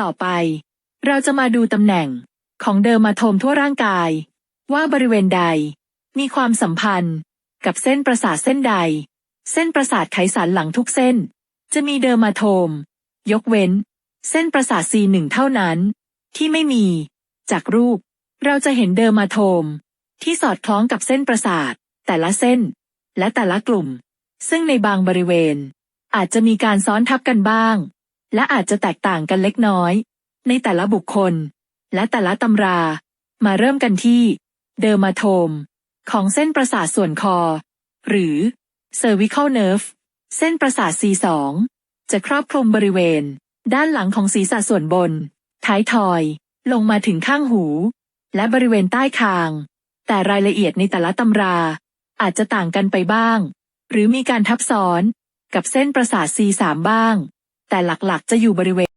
ต่อไป เราจะมาดูตำแหน่งของเดอร์มาโทมทั่วร่างกาย ว่าบริเวณใด มีความสัมพันธ์กับเส้นประสาทเส้นใด เส้นประสาทไขสันหลังทุกเส้น จะมีเดอร์มาโทม ยกเว้น เส้นประสาท C1 เท่านั้น ที่ไม่มี จากรูป เราจะเห็นเดอร์มาโทม ที่สอดคล้องกับเส้นประสาท แต่ละเส้น และแต่ละกลุ่ม ซึ่งในบางบริเวณ อาจจะมีการซ้อนทับกันบ้าง และอาจจะแตกต่างกันเล็กน้อย ในแต่ละบุคคล และแต่ละตำรา มาเริ่มกันที่เดอร์มาโทม ของเส้นประสาทส่วนคอ หรือ cervical nerve เส้นประสาท C2 จะครอบคลุมบริเวณ ด้านหลังของศีรษะส่วนบน ท้ายทอย ลงมาถึงข้างหู และบริเวณใต้คาง แต่รายละเอียดในแต่ละตำรา อาจจะต่างกันไปบ้าง หรือมีการทับซ้อนกับเส้นประสาท C3 บ้าง แต่หลักๆ จะอยู่บริเวณ